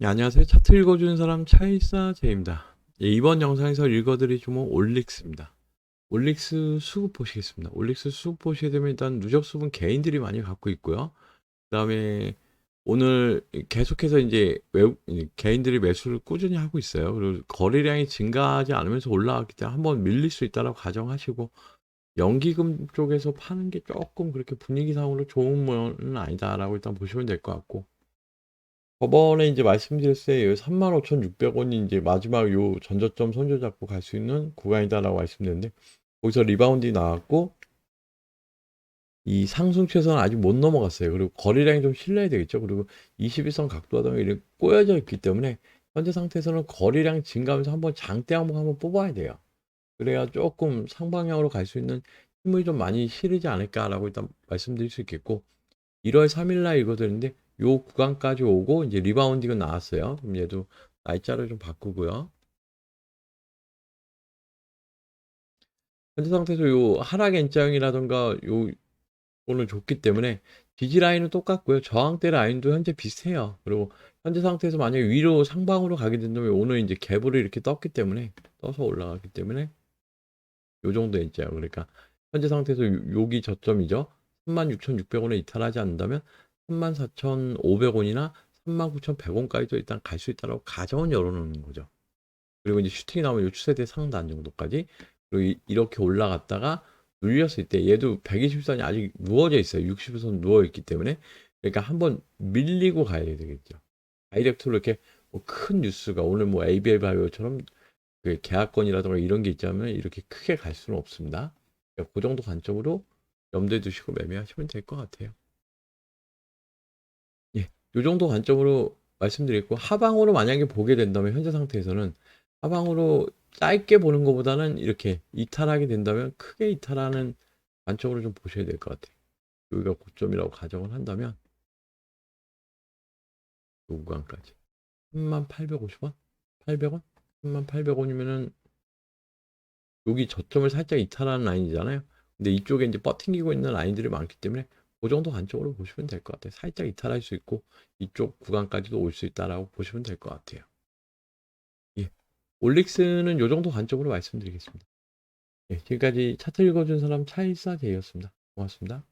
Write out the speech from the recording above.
네, 안녕하세요. 차트 읽어주는 사람 차일사 제입니다. 예, 이번 영상에서 읽어드릴 종목 올릭스입니다. 올릭스 수급 보시겠습니다. 올릭스 수급 보시게 되면 일단 누적 수분 개인들이 많이 갖고 있고요. 그 다음에 오늘 계속해서 이제 외, 개인들이 매수를 꾸준히 하고 있어요. 그리고 거래량이 증가하지 않으면서 올라왔기 때문에 한번 밀릴 수 있다고 가정하시고 연기금 쪽에서 파는 게 조금 그렇게 분위기상으로 좋은 모양은 아니다라고 일단 보시면 될 것 같고 저번에 이제 말씀드렸어요. 35,600원이 이제 마지막 요 전저점 손절 잡고 갈 수 있는 구간이다라고 말씀드렸는데 거기서 리바운드 나왔고 이 상승 최선은 아직 못 넘어갔어요. 그리고 거래량이 좀 실려야 되겠죠. 그리고 21선 각도하다 보면 이렇게 꼬여져 있기 때문에 현재 상태에서는 거래량 증가하면서 한번 장대 항목 한번 뽑아야 돼요. 그래야 조금 상방향으로 갈 수 있는 힘을 좀 많이 실리지 않을까라고 일단 말씀드릴 수 있겠고 1월 3일 날 읽어드렸는데 요 구간까지 오고 이제 리바운딩은 나왔어요. 그럼 얘도 날짜를 좀 바꾸고요. 현재 상태에서 요 하락 N자형이라던가 요 오늘 좋기 때문에 지지 라인은 똑같고요. 저항대 라인도 현재 비슷해요. 그리고 현재 상태에서 만약에 위로 상방으로 가게 된다면 오늘 이제 갭을 이렇게 떴기 때문에 떠서 올라가기 때문에 요 정도 N자형 그러니까 현재 상태에서 요- 여기 저점이죠. 36,600원에 이탈하지 않는다면 34,500원이나 39,100원까지도 일단 갈 수 있다라고 가정은 열어놓는 거죠. 그리고 이제 슈팅이 나오면 요 추세대 상단 정도까지 그리고 이- 이렇게 올라갔다가 눌렸을 때 얘도 120선이 아직 누워져 있어요. 60선 누워 있기 때문에 그러니까 한번 밀리고 가야 되겠죠. 다이렉트로 이렇게 뭐 큰 뉴스가 오늘 뭐 ABL 바이오처럼 그 계약건이라든가 이런 게 있자면 이렇게 크게 갈 수는 없습니다. 그러니까 그 정도 관점으로 염두에 두시고 매매하시면 될 것 같아요. 예, 요 정도 관점으로 말씀드렸고 하방으로 만약에 보게 된다면 현재 상태에서는 하방으로 짧게 보는 것보다는 이렇게 이탈하게 된다면 크게 이탈하는 관점으로 좀 보셔야 될 것 같아요. 여기가 고점이라고 가정을 한다면 요 구간까지 3850원? 800원? 3800원이면은 여기 저점을 살짝 이탈하는 라인이잖아요. 근데 이쪽에 이제 버팅기고 있는 라인들이 많기 때문에 그 정도 관점으로 보시면 될 것 같아요. 살짝 이탈할 수 있고 이쪽 구간까지도 올 수 있다라고 보시면 될 것 같아요. 예. 올릭스는 요 정도 관점으로 말씀드리겠습니다. 예, 지금까지 차트 읽어준 사람 차일사 제이였습니다. 고맙습니다.